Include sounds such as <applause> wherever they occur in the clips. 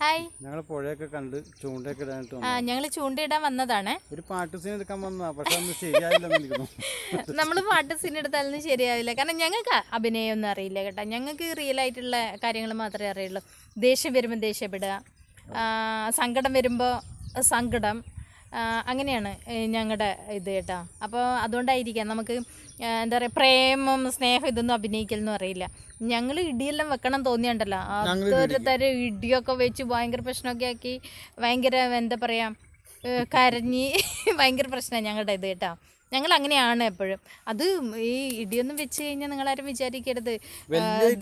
Hi. ഞങ്ങൾ പുഴയൊക്കെ കണ്ട് ചൂണ്ടയൊക്കെ ഇടാനായിട്ട് ആ ഞങ്ങൾ ചൂണ്ടയിടാൻ വന്നതാണ്. ഒരു പാട്ട് സീൻ എടുക്കാൻ വന്നതാ. പക്ഷെ അന്ന് ശരിയായില്ലെന്ന് <laughs> നമ്മൾ പാട്ട് സീൻ എടുത്താലൊന്നും ശരിയാവില്ല. കാരണം ഞങ്ങൾക്ക് അഭിനയം ഒന്നും അറിയില്ല കേട്ടോ. ഞങ്ങൾക്ക് റിയൽ ആയിട്ടുള്ള കാര്യങ്ങൾ മാത്രമേ അറിയുള്ളൂ. ദേഷ്യം വരുമ്പോൾ ദേഷ്യപ്പെടുക. സങ്കടം വരുമ്പോൾ സങ്കടം. അങ്ങനെയാണ് ഞങ്ങളുടെ ഇത് കേട്ടോ. അപ്പോൾ അതുകൊണ്ടായിരിക്കാം നമുക്ക് എന്താ പറയുക പ്രേമം സ്നേഹം ഇതൊന്നും അഭിനയിക്കലെന്നും അറിയില്ല. ഞങ്ങൾ ഇടിയെല്ലാം വെക്കണം തോന്നിയുണ്ടല്ലോ. അതൊരു തരം ഇടിയൊക്കെ വെച്ച് ഭയങ്കര പ്രശ്നമൊക്കെ ആക്കി ഭയങ്കര എന്താ പറയുക കരഞ്ഞ് <laughs> ഭയങ്കര പ്രശ്നമാണ് ഞങ്ങളുടെ ഇത് കേട്ടോ. ഞങ്ങൾ അങ്ങനെയാണ് എപ്പോഴും. അത് ഈ ഇടിയൊന്നും വെച്ച് കഴിഞ്ഞാൽ നിങ്ങളാരും വിചാരിക്കരുത്.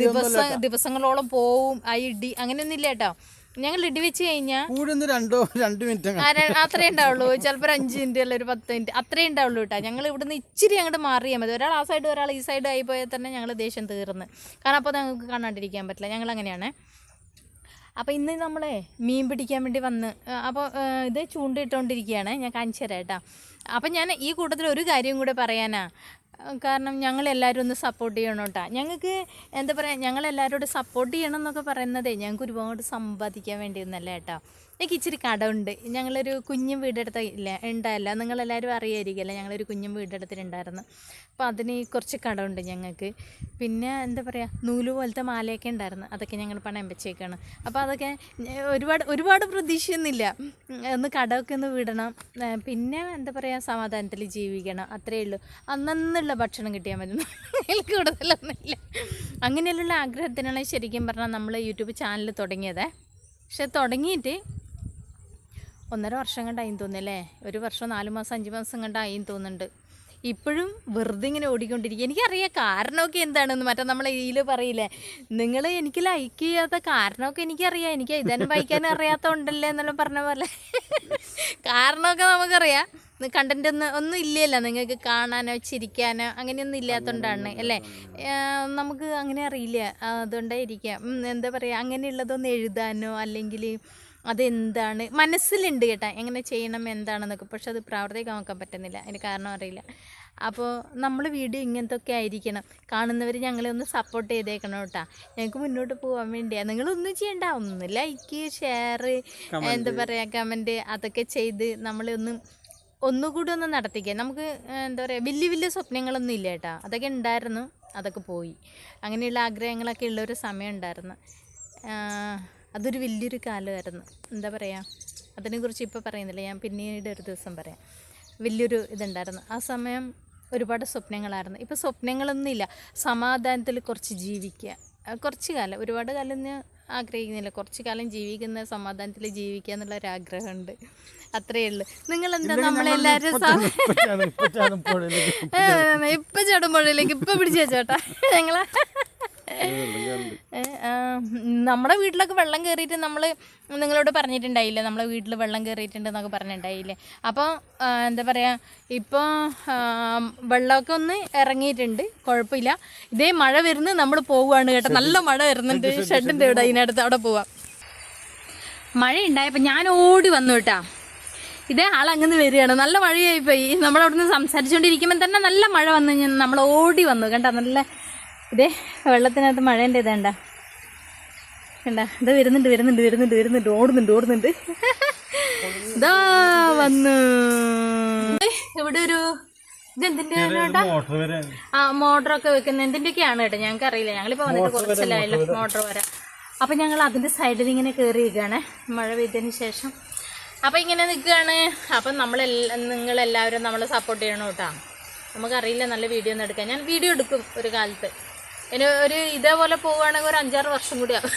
ദിവസം ദിവസങ്ങളോളം പോവും ആ ഇടി അങ്ങനെയൊന്നും ഇല്ല കേട്ടോ. ഞങ്ങൾ ഇടി വെച്ച് കഴിഞ്ഞാൽ രണ്ടോ രണ്ട് മിനിറ്റ് അത്രേ ഉണ്ടാവുള്ളൂ. ചിലപ്പോൾ ഒരു അഞ്ച് മിനിറ്റ് അല്ല ഒരു പത്ത് മിനിറ്റ്. അത്രേ ഉണ്ടാവുള്ളൂ കേട്ടോ. ഞങ്ങൾ ഇവിടുന്ന് ഇച്ചിരി അങ്ങോട്ട് മാറിയാൽ മതി. ഒരാൾ ആ സൈഡ് ഒരാൾ ഈ സൈഡ് ആയി പോയാൽ തന്നെ ഞങ്ങൾ ദേഷ്യം തീർന്ന്. കാരണം അപ്പോൾ ഞങ്ങൾക്ക് കാണാണ്ടിരിക്കാൻ പറ്റില്ല. ഞങ്ങൾ അങ്ങനെയാണ്. അപ്പോൾ ഇന്ന് നമ്മളെ മീൻ പിടിക്കാൻ വേണ്ടി വന്ന് അപ്പോൾ ഇത് ചൂണ്ടയിട്ടുകൊണ്ടിരിക്കുകയാണ് ഞാൻ കാണിച്ചു തരാം കേട്ടോ. അപ്പം ഞാൻ ഈ കൂട്ടത്തിൽ ഒരു കാര്യം കൂടെ പറയാനാ. കാരണം ഞങ്ങളെല്ലാവരും ഒന്ന് സപ്പോർട്ട് ചെയ്യണം കേട്ടോ ഞങ്ങൾക്ക് എന്താ പറയുക ഞങ്ങളെല്ലാവരോടും സപ്പോർട്ട് ചെയ്യണം എന്നൊക്കെ പറയുന്നതേ ഞങ്ങൾക്ക് ഒരുപാട് സമ്പാദിക്കാൻ വേണ്ടി ഒന്നല്ല കേട്ടോ എനിക്ക് ഇച്ചിരി കടമുണ്ട്. ഞങ്ങളൊരു കുഞ്ഞും വീടെടുത്ത ഇല്ല ഉണ്ടായില്ല നിങ്ങളെല്ലാവരും അറിയായിരിക്കുമല്ലോ ഞങ്ങളൊരു കുഞ്ഞും വീടെടുത്തിട്ടുണ്ടായിരുന്നു. അപ്പോൾ അതിന് കുറച്ച് കടമുണ്ട് ഞങ്ങൾക്ക് പിന്നെ എന്താ പറയുക നൂൽ പോലത്തെ മാലയൊക്കെ ഉണ്ടായിരുന്നു അതൊക്കെ ഞങ്ങൾ പണയം വെച്ചേക്കാണ്. അപ്പോൾ അതൊക്കെ ഒരുപാട് ഒരുപാട് പ്രതീക്ഷയൊന്നുമില്ല. ഒന്ന് കടമൊക്കെ ഒന്ന് വിടണം. പിന്നെ എന്താ പറയുക സമാധാനത്തിൽ ജീവിക്കണം അത്രയേ ഉള്ളൂ. അന്നുള്ള ഭക്ഷണം കിട്ടിയാൽ മതി. അതിൽ കൂടുതലൊന്നുമില്ല. അങ്ങനെയുള്ള ആഗ്രഹത്തിനാണ് ശരിക്കും പറഞ്ഞാൽ നമ്മൾ യൂട്യൂബ് ചാനൽ തുടങ്ങിയത്. പക്ഷെ തുടങ്ങിയിട്ട് ഒന്നര വർഷം കണ്ടായി തോന്നുന്നല്ലേ? ഒരു വർഷം നാല് മാസം അഞ്ച് മാസം കണ്ടായി തോന്നുന്നുണ്ട്. ഇപ്പോഴും വെറുതെ ഇങ്ങനെ ഓടിക്കൊണ്ടിരിക്കുക എനിക്കറിയാം കാരണമൊക്കെ എന്താണെന്ന്. മറ്റേ നമ്മളെ ഇതിൽ പറയില്ലേ നിങ്ങൾ എനിക്ക് ലൈക്ക് ചെയ്യാത്ത കാരണമൊക്കെ എനിക്കറിയാം. എനിക്ക് എഴുതാനും വായിക്കാനും അറിയാത്ത ഉണ്ടല്ലേ എന്നെല്ലാം പറഞ്ഞ പോലെ. കാരണമൊക്കെ നമുക്കറിയാം. കണ്ടന്റ് ഒന്നും ഒന്നും ഇല്ലല്ലോ. നിങ്ങൾക്ക് കാണാനോ ചിരിക്കാനോ അങ്ങനെയൊന്നും ഇല്ലാത്തതുകൊണ്ടാണ് അല്ലേ? നമുക്ക് അങ്ങനെ അറിയില്ല. അതുകൊണ്ടായിരിക്കാം. എന്താ പറയുക അങ്ങനെയുള്ളതൊന്നും എഴുതാനോ അല്ലെങ്കിൽ അതെന്താണ്? മനസ്സിലുണ്ട് കേട്ടോ. എങ്ങനെ ചെയ്യണം എന്താണെന്നൊക്കെ. പക്ഷെ അത് പ്രാവർത്തികമാക്കാൻ പറ്റുന്നില്ല. അതിന് കാരണം അറിയില്ല. അപ്പോൾ നമ്മൾ വീഡിയോ ഇങ്ങനത്തൊക്കെ ആയിരിക്കണം. കാണുന്നവർ ഞങ്ങളെ ഒന്ന് സപ്പോർട്ട് ചെയ്തേക്കണം കേട്ടോ. ഞങ്ങൾക്ക് മുന്നോട്ട് പോകാൻ വേണ്ടിയാണ് നിങ്ങളൊന്നും ചെയ്യണ്ട. ഒന്ന് ലൈക്ക് ഷെയർ എന്താ പറയുക കമന്റ് അതൊക്കെ ചെയ്ത് നമ്മളെ ഒന്ന് ഒന്നുകൂടി ഒന്ന് നടത്തിക്കുക നമുക്ക് എന്താ പറയുക വലിയ വലിയ സ്വപ്നങ്ങളൊന്നും ഇല്ല കേട്ടോ. അതൊക്കെ ഉണ്ടായിരുന്നു. അതൊക്കെ പോയി. അങ്ങനെയുള്ള ആഗ്രഹങ്ങളൊക്കെ ഉള്ള ഒരു സമയം ഉണ്ടായിരുന്നു. അതൊരു വലിയൊരു കാലമായിരുന്നു. എന്താ പറയുക അതിനെക്കുറിച്ച് ഇപ്പോൾ പറയുന്നില്ല. ഞാൻ പിന്നീട് ഒരു ദിവസം പറയാം. വലിയൊരു ഇതുണ്ടായിരുന്നു. ആ സമയം ഒരുപാട് സ്വപ്നങ്ങളായിരുന്നു. ഇപ്പോൾ സ്വപ്നങ്ങളൊന്നുമില്ല. സമാധാനത്തിൽ കുറച്ച് ജീവിക്കുക. കുറച്ച് കാലം. ഒരുപാട് കാലം ഞാൻ ആഗ്രഹിക്കുന്നില്ല. കുറച്ച് കാലം ജീവിക്കുന്ന സമാധാനത്തിൽ ജീവിക്കുക എന്നുള്ള ഒരു ആഗ്രഹമുണ്ട് അത്രയേ ഉള്ളൂ. നിങ്ങളെന്താ? നമ്മളെല്ലാവരും ഇപ്പം പുഴയിലേക്ക് ഇപ്പം ഇപ്പൊ ചടുമ്പുഴയിലേക്ക് ചേട്ടാ ഞങ്ങളെ നമ്മുടെ വീട്ടിലൊക്കെ വെള്ളം കയറിയിട്ട് നമ്മൾ നിങ്ങളോട് പറഞ്ഞിട്ടുണ്ടായില്ലേ? നമ്മളെ വീട്ടിൽ വെള്ളം കയറിയിട്ടുണ്ട് എന്നൊക്കെ പറഞ്ഞിട്ടുണ്ടായില്ലേ? അപ്പോൾ എന്താ പറയുക ഇപ്പോൾ വെള്ളമൊക്കെ ഒന്ന് ഇറങ്ങിയിട്ടുണ്ട്. കുഴപ്പമില്ല. ഇതേ മഴ വരുന്നു നമ്മൾ പോവുകയാണ് കേട്ടോ. നല്ല മഴ വരുന്നുണ്ട്. ഷെഡിന്റെ ഇവിടെ അതിനടുത്ത് അവിടെ പോവാം. മഴ ഉണ്ടായപ്പോൾ ഞാൻ ഓടി വന്നു കേട്ടാ. ഇതേ ആളങ്ങനെ വരികയാണ്. നല്ല മഴയായിപ്പോയി നമ്മളവിടുന്ന് സംസാരിച്ചുകൊണ്ടിരിക്കുമ്പോൾ തന്നെ നല്ല മഴ വന്നു നമ്മൾ ഓടി വന്നു. കണ്ട നല്ല ഇതേ വെള്ളത്തിനകത്ത് മഴേന്റെ ഇതേണ്ട. കണ്ട ഇത് വരുന്നുണ്ട് വരുന്നുണ്ട് വരുന്നുണ്ട് വരുന്നുണ്ട് ഓടുന്നുണ്ട് ഓടുന്നുണ്ട്. ഇതാ വന്നു. ഇവിടെ ഒരു ഇതെന്തിന്റെ ആ മോട്ടറൊക്കെ വെക്കുന്ന എന്തിന്റെയൊക്കെയാണ് കേട്ടോ ഞങ്ങൾക്ക് അറിയില്ല. ഞങ്ങളിപ്പോ വന്നിട്ട് കുറച്ചല്ലായല്ലോ മോട്ടർ വരാം. അപ്പൊ ഞങ്ങൾ അതിന്റെ സൈഡിൽ ഇങ്ങനെ കയറി നിൽക്കുകയാണ് മഴ പെയ്തതിന് ശേഷം. അപ്പൊ ഇങ്ങനെ നിൽക്കുകയാണ്. അപ്പം നമ്മളെല്ലാം നിങ്ങളെല്ലാവരും നമ്മളെ സപ്പോർട്ട് ചെയ്യണം കേട്ടോ. നമുക്കറിയില്ല നല്ല വീഡിയോ ഒന്നും എടുക്കാൻ. ഞാൻ വീഡിയോ എടുക്കും ഒരു കാലത്ത്. ഇനി ഒരു ഇതേപോലെ പോവുകയാണെങ്കിൽ ഒരു അഞ്ചാറ് വർഷം കൂടി ആവും.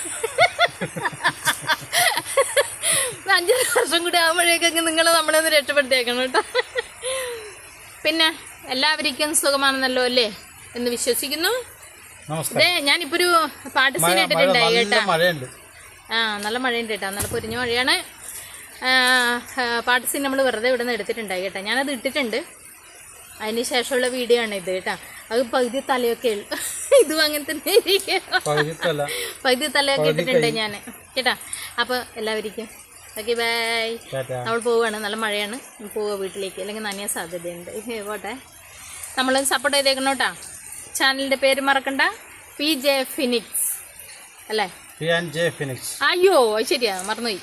അഞ്ചാറ് വർഷം കൂടി ആകുമ്പോഴേക്കൊക്കെ നിങ്ങൾ നമ്മളെ ഒന്ന് രക്ഷപ്പെടുത്തിയേക്കണം കേട്ടോ. പിന്നെ എല്ലാവർക്കും സുഖമാണെന്നല്ലോ അല്ലേ എന്ന് വിശ്വസിക്കുന്നു. ഞാനിപ്പോ ഒരു പാട്ട് സീൻ ഇട്ടിട്ടുണ്ടായി കേട്ടാ. ആ നല്ല മഴയുണ്ട് കേട്ടോ. നല്ല പൊരിഞ്ഞ മഴയാണ്. പാട്ട് സീൻ നമ്മൾ വെറുതെ ഇവിടെ നിന്ന് എടുത്തിട്ടുണ്ടായി കേട്ടോ. ഞാനത് ഇട്ടിട്ടുണ്ട്. അതിന് ശേഷമുള്ള വീഡിയോ ആണ് ഇത് കേട്ടോ. അത് പകുതി തലയൊക്കെ ഉള്ളു. ഇതും അങ്ങനെ തന്നെ പകുതി തലയൊക്കെ ഇട്ടിട്ടുണ്ട് ഞാൻ കേട്ടാ? അപ്പോൾ എല്ലാവർക്കും ഓക്കെ ബൈ നമ്മൾ പോവുകയാണ് നല്ല മഴയാണ്. പോവുക വീട്ടിലേക്ക്. അല്ലെങ്കിൽ നനയാൻ സാധ്യതയുണ്ട്. പോട്ടെ. നമ്മൾ സപ്പോർട്ട് ചെയ്തേക്കണം കേട്ടോ ചാനലിന്റെ പേര് മറക്കണ്ട. പി ജെ ഫിനിക്സ് അല്ലേ? അയ്യോ ശരിയാ. മറന്നുപോയി.